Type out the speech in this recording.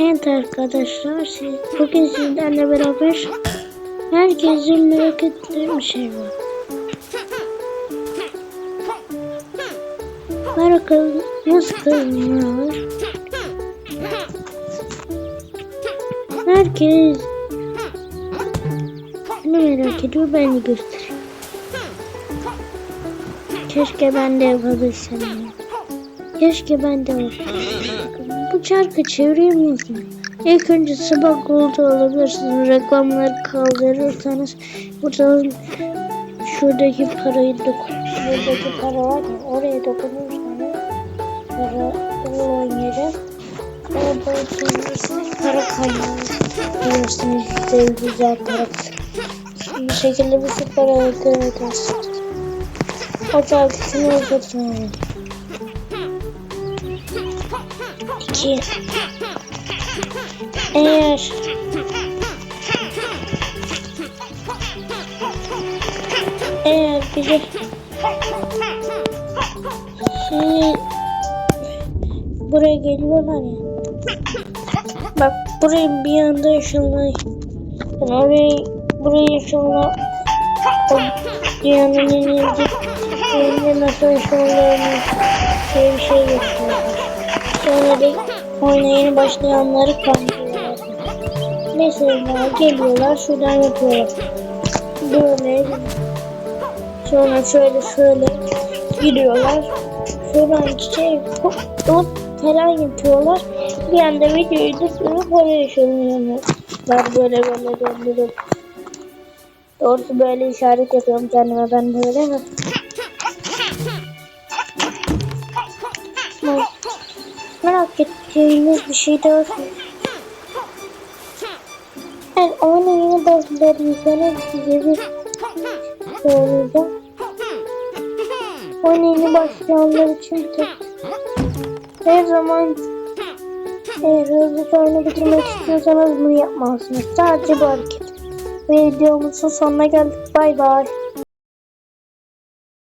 Evet arkadaşlar siz, bugün sizlerle beraber herkesin merak ettiği bir şey var. Bakalım nasıl kazanıyorlar? Herkes ne merak ediyor ben de. Keşke ben de yapabilsem. ya. Keşke ben de olsam. Bu çarkı çeviremiyorsun. İlk önce sabah golda alabilirsiniz. Reklamları kaldırırsanız buradan şuradaki parayı dokun. Şuradaki para var ya oraya dokunursanız para olan yere orada oturursanız para. Bilirsiniz güzel güzel para. Bu şekilde bir sürü para elde edersiniz. O çarkısını öldürsün. 2 Eğer eğer biri şey buraya geliyorlar ya. Bak buraya bir anda ışınla yani oraya buraya ışınla o dünyanın yenildi yerine nasıl ışınlarını diye bir şey getiriyorlar sonra da oyuna yeni başlayanları kandırıyorlar. Mesela geliyorlar şuradan yapıyorlar böyle. Sonra şöyle şöyle giriyorlar. Şuradan şey hop hop falan yapıyorlar. Bir anda videoyu durdurup oraya ışınlıyorlar böyle böyle döndürüp doğrusu böyle işaret yapıyorum kendime ben böyle merak ettiğiniz bir şey daha oyuna yeni başladıysanız size bir. Oyuna yeni başlayanlar için tek her zaman eğer hızlı oyunu bitirmek istiyorsanız bunu yapmalısınız. Sadece bu hareket. Videomuzun sonuna geldik. Bay bay.